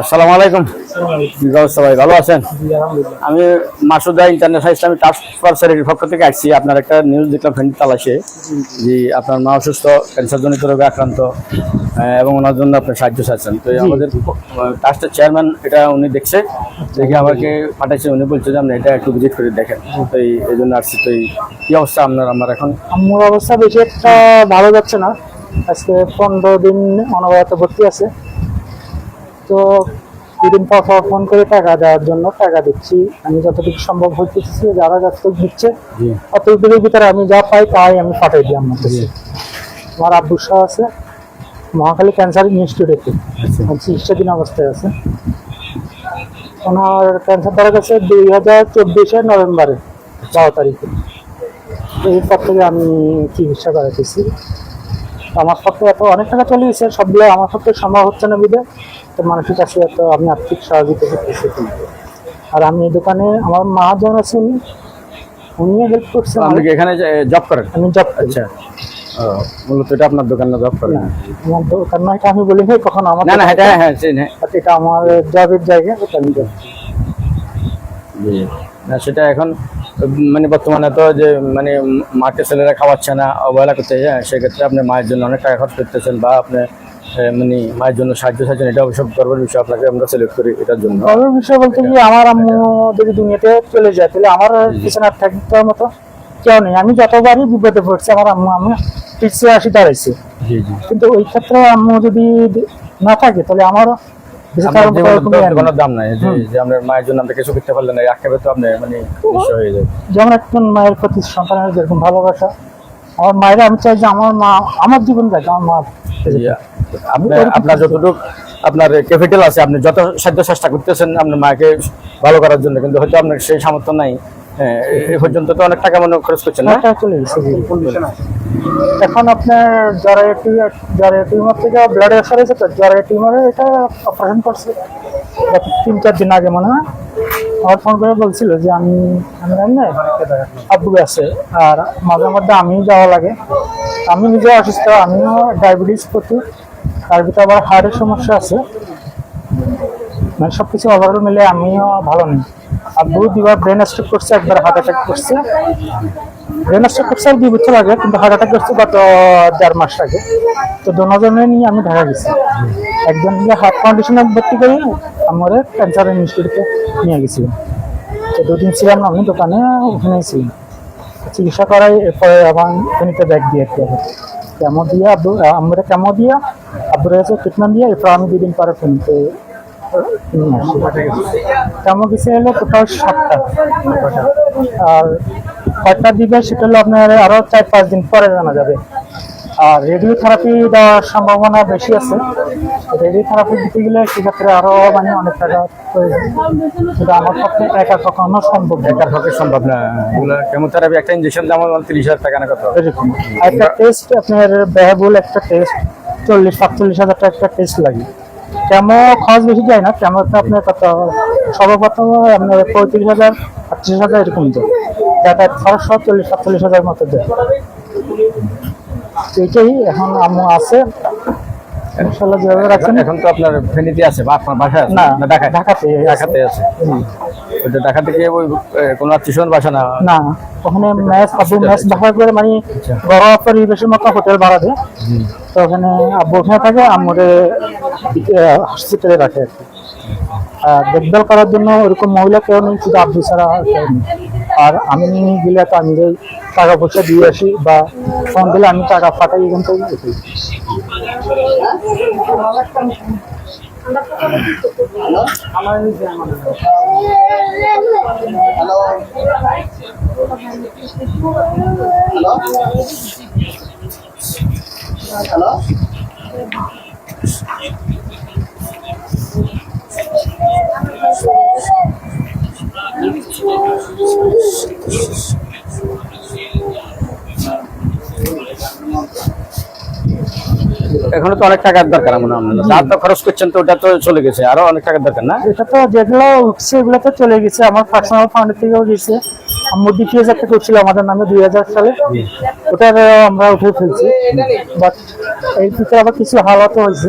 আসসালামু আলাইকুম। ভাই? ভালো আছেন? আমি মাসুদা ইন্টারন্যাশনাল ইসলামিক টাস্ক ফোর্সের পক্ষ থেকে আসছি। আপনার একটা নিউজ দেখলাম ফ্রেন্ড তালাশে, যে আপনার মা অসুস্থ ক্যান্সারজনিত রোগে আক্রান্ত এবং ওনার জন্য আপনি সাহায্য চাচ্ছেন। তো আমাদের টাস্টের চেয়ারম্যান এটা উনি দেখছে, দেখে আমাকে পাঠাইছে। উনি বলছে যে আপনি এটা একটু ভিজিট করে দেখেন। তো এই জন্য আসছি। তো এই, কী অবস্থা আপনার, আমার এখন? আম্মুর অবস্থা বেশি একটা ভালো যাচ্ছে না। আজকে পনেরো দিন অনবরত ভর্তি আছে। তো দুদিন পর পর ফোন করে টাকা দেওয়ার জন্য টাকা দিচ্ছি। আমি যতটুকু সম্ভব হইতেছি যারা যতটুকু দিচ্ছে অতটুকুর ভিতরে আমি যা পাই তাই আমি পাঠাই দিই আমার কাছে। আমার আব্বুর সহ আছে মহাখালী ক্যান্সার ইনস্টিটিউটে চিকিৎসাধীন অবস্থায় আছে। ওনার ক্যান্সার ধরা গেছে দুই হাজার চব্বিশে নভেম্বরে বারো তারিখে। এরপর থেকে আমি চিকিৎসা করাতেছি আমার পক্ষে এত অনেক টাকা চলে গেছে সবগুলো আমার পক্ষে সম্ভব হচ্ছে না বিধে তো মানুষের কাছে এত আমি আর্থিক সহযোগিতা করতেছি আর আমি এই দোকানে আমার মা জন আছে উনি উনিও হেল্প করছেন। আপনি এখানে জব করেন? আমি জব করি। আচ্ছা। মূলত এটা আপনার দোকানে জব করেন? না, আমার দোকান না এটা আমি বলি নাই কখন আমার না না এটা হ্যাঁ চিনি, হ্যাঁ। এটা আমার জবের জায়গা এটা আমি job করি। জি। না সেটা এখন মানে বর্তমানে তো যে মানে মাকে ছেলেরা খাওয়াচ্ছে না অবহেলা করতে হ্যাঁ সেক্ষেত্রে আপনি মায়ের জন্য অনেক টাকা খরচ করতেছেন বা আপনি মানে মায়ের জন্য সাহায্য চাইছেন এটা অবশ্য গর্বের বিষয় আপনাকে আমরা সিলেক্ট করি এটার জন্য। গর্বের বিষয় বলতে কি আমার আম্মু যদি দুনিয়াতে চলে যায় তাহলে আমার পিছনে আর থাকতে মতো কেউ নেই। আমি যতবারই বিপদে পড়ছি আমার আম্মু আমি পিছিয়ে আসি দাঁড়াইছি। কিন্তু ওই ক্ষেত্রে আম্মু যদি না থাকে তাহলে আমার আপনার থাকার মতো জীবনে কোনো তো নেই। কোনো দাম নাই যে যে আপনার মায়ের জন্য আপনি কিছু করতে পারলেন না আক্ষেপে তো আপনি মানে নিঃস্ব হয়ে যাবে যেমন একজন মায়ের প্রতি সন্তানের যেরকম ভালোবাসা আমার মায়ের আমি চাই যে আমার মা আমার জীবন যাক আমার মা। আপনার যতটুকু আপনার ক্যাপিটাল আছে আপনি যত সাধ্য চেষ্টা করতেছেন আপনার মাকে ভালো করার জন্য কিন্তু হয়তো আপনার সেই সামর্থ্য নাই হ্যাঁ, এ- পর্যন্ত তো অনেক টাকা মনে খরচ করছেন না চলে গেছে। এখন আপনার জ্বরে টিউমার জ্বরে টিউমার থেকে ব্লাড প্রেশার হয়েছে তো জ্বরে টিউমারে এটা অপারেশন করছে। তিন চার দিন আগে মনে হয়। আমার ফোন করে বলছিল যে আমি আমি জানি না, আব্বু আছে। আর মাঝে মধ্যে আমি যাওয়া লাগে। আমি নিজে অসুস্থ, আমিও ডায়াবেটিস প্রতি তার ভিতরে আবার হার্টের সমস্যা আছে। মানে সব কিছু ওভারঅল মিলে আমিও ভালো নেই। আব্বু দুবার ব্রেন স্ট্রোক করছে, একবার হার্ট অ্যাটাক করছে। ব্রেন স্ট্রোক করছে আর দুই বছর আগে, কিন্তু হার্ট অ্যাটাক করছে গত দেড় মাস আগে। তো দুজনে নিয়ে আমি ঢাকা গেছি। একজন হার্ট কন্ডিশনে ভর্তি করি আমার ক্যান্সার ইনস্টিটিউটে নিয়ে গেছিলাম তো দুদিন ছিলাম আমি দোকানে, ওখানেই ছিলাম। চিকিৎসা করাই, এরপরে আবার ফেনিতে ব্যাগ দিয়ে একটু কেমো দিয়ে আব্বু আমরা কেমো দিয়ে আব্বুর কাছে ট্রিটমেন্ট দিয়ে, এরপর আমি দুদিন পরে ফেনিতে কেমন কিছু হলো টোটাল সাতটা। আর কয়টা দিবে সেটা হলো আপনার আরও চার পাঁচ দিন পরে জানা যাবে। আর রেডিও থেরাপি দেওয়ার সম্ভাবনা বেশি আছে। রেডিও থেরাপি দিতে গেলে সেক্ষেত্রে আরও মানে অনেক টাকা প্রয়োজন। সেটা আমার পক্ষে একা কখনো সম্ভব একার পক্ষে সম্ভব না। কেমোথেরাপি একটা ইঞ্জেকশন দাম তিরিশ হাজার টাকা না কত? এরকম। একটা টেস্ট আপনার ব্যয়বহুল একটা টেস্ট চল্লিশ সাতচল্লিশ হাজার টাকা একটা টেস্ট লাগে। কেমো খরচ বেশি যায় না কেমোতে আপনার কত সর্বপ্রথম আপনার পঁয়ত্রিশ হাজার আটত্রিশ হাজার এরকম দেয়। যাতায়াত খরচ সব চল্লিশ সাতচল্লিশ হাজার মতো দেয়। এইটাই এখন আম্মু আছে। ইনশাল্লাহ যেভাবে রাখছেন। এখন তো আপনার ফেনীতে আছে বা আপনার বাসায় আছে? না ঢাকায়? ঢাকাতে ঢাকাতে আছে। ওইটা ঢাকা থেকে ওই কোনো আত্মীয় বাসা না? না ওখানে ম্যাচ আব্বু ম্যাচ ভাড়া করে মানে ঘরোয়া পরিবেশের মতো হোটেল ভাড়া দেয়। তো ওখানে আব্বু ওখানে থাকে আম্মুরে হসপিটালে রাখে আর কি। দেখভাল করার জন্য ওরকম মহিলা কেউ নেই, শুধু আব্দুল ছাড়া আর আমি গেলে তো আমি টাকা পয়সা দিয়ে আসি বা ফোন দিলে আমি টাকা ফাটাই এখান থেকে। Hello? এখনও তো অনেক টাকার দরকার মনে হয়। যা খরচ করছেন তো ওটা তো চলে গেছে আরও অনেক টাকার দরকার না? এটা তো যেগুলো উঠছে এগুলো তো চলে গেছে। আমার পার্সোনাল ফান্ড থেকেও গেছে। আমরা দ্বিতীয় একটা করছিল আমাদের নামে দুই হাজার সালে। ওটা আমরা উঠে ফেলছি। বাট এই ক্ষেত্রে আবার কিছু হালাতও হয়েছে।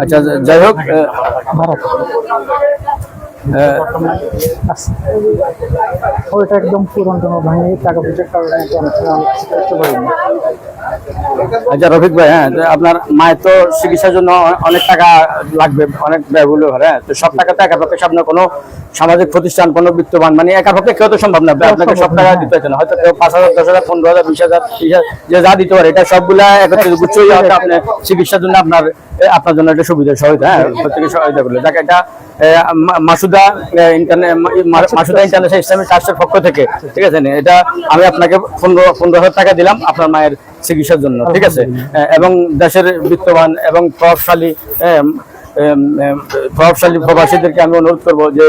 আচ্ছা যাই হোক ওইটা একদম পুরনো ভাঙে টাকা পয়সার কারণে আচ্ছা রফিক ভাই হ্যাঁ আপনার মায়ের তো চিকিৎসার জন্য অনেক টাকা লাগবে অনেক ব্যয়বহুল হ্যাঁ তো সব টাকা তো একার পক্ষে আপনার কোনো সামাজিক প্রতিষ্ঠান কোনো বিত্তবান মানে একার পক্ষে কেউ তো সম্ভব না আপনাকে সব টাকা দিতে হচ্ছে না হয়তো কেউ পাঁচ হাজার দশ হাজার পনেরো হাজার বিশ হাজার ত্রিশ যে যা দিতে পারে এটা সবগুলা একত্রিত গুচ্ছই হয়তো আপনার চিকিৎসার জন্য আপনার আপনার জন্য একটা সুবিধা সহায়তা হ্যাঁ প্রত্যেকে সহায়তা করলে। যাকে এটা Masuda internet Masuda international Islamic ট্রাস্টের পক্ষ থেকে ঠিক আছে এটা আমি আপনাকে পনেরো পনেরো হাজার টাকা দিলাম আপনার মায়ের চিকিৎসার জন্য ঠিক আছে? এবং দেশের বিত্তবান এবং প্রভাবশালী প্রভাবশালী প্রবাসীদেরকে আমি অনুরোধ করব যে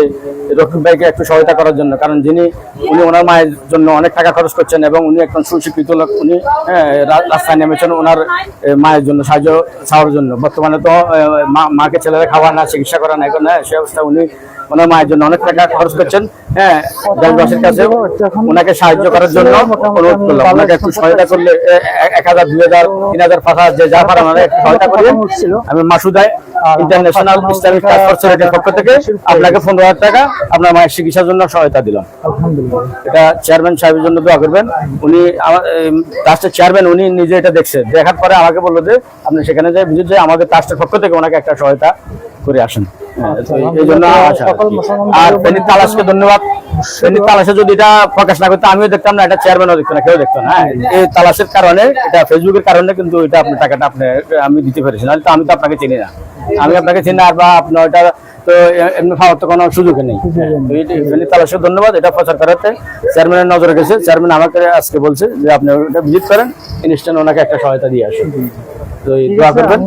রফিক ভাইকে একটু সহায়তা করার জন্য। কারণ যিনি উনি ওনার মায়ের জন্য অনেক টাকা খরচ করছেন এবং উনি একজন সুশিক্ষিত লোক। উনি হ্যাঁ, রাস্তায় নেমেছেন ওনার মায়ের জন্য সাহায্য চাওয়ার জন্য। বর্তমানে তো মাকে ছেলেরা খাওয়া না চিকিৎসা করা না এখন সে অবস্থা উনি ওনার মায়ের জন্য অনেক টাকা খরচ করছেন। হ্যাঁ দেশবাসীর কাছে ওনাকে সাহায্য করার জন্য অনুরোধ করলাম। ওনাকে একটু সহায়তা করলে এক হাজার দুই হাজার তিন হাজার পাঁচ হাজার যে যা পারেন একটু সহায়তা করবেন আমি মাসুদায় ইন্টারন্যাশনাল ইসলামিক ট্রান্সফার পক্ষ থেকে আপনাকে পনেরো হাজার টাকা আপনার মায়ের চিকিৎসার জন্য সহায়তা দিলাম। এটা চেয়ারম্যান সাহেবের জন্য দোয়া করবেন। উনি ট্রাস্টের চেয়ারম্যান উনি নিজে এটা দেখছে। দেখার পরে আমাকে বলল যে আপনি সেখানে যে ভিজিট যে আমাদের ট্রাস্টের পক্ষ থেকে ওনাকে একটা সহায়তা করে আসেন। হ্যাঁ, এই- এই জন্য আর সকল কি। মুসলমান আর ভাই ফেনীর তালাশকে ধন্যবাদ। ফেনীর তালাশে যদি এটা প্রকাশ না করতো আমিও দেখতাম না এটা চেয়ারম্যানও দেখতো না কেউ দেখতো না। হ্যাঁ, এই তালাশের কারণে এটা ফেসবুকের কারণে কিন্তু এটা আপনি টাকাটা আপনি আমি দিতে পেরেছি। নাহলে তো আমি তো আপনাকে চিনি না। আমি আপনাকে চিনি আর বা আপনার তো এমনি তো কোনো সুযোগ নেই। তো এই- ধন্যবাদ এটা প্রচার করাতে। চেয়ারম্যানের নজরে গেছে। চেয়ারম্যান আমাকে আজকে বলছে যে আপনি ওটা ভিজিট করেন ইনস্ট্যান্ট ওনাকে একটা সহায়তা দিয়ে আসুন। তো দোয়া করবেন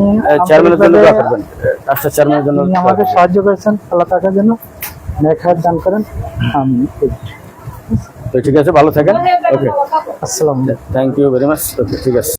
চেয়ারম্যানের জন্য দোয়া করবেন রাষ্ট্রের চেয়ারম্যানের জন্য আপনি আমাকে সাহায্য করেছেন আল্লাহ থাকার জন্য। নেখায় দান করেন আমি তো ঠিক আছে ভালো থাকেন। ওকে আসসালাম thank you very much okay ঠিক আছে।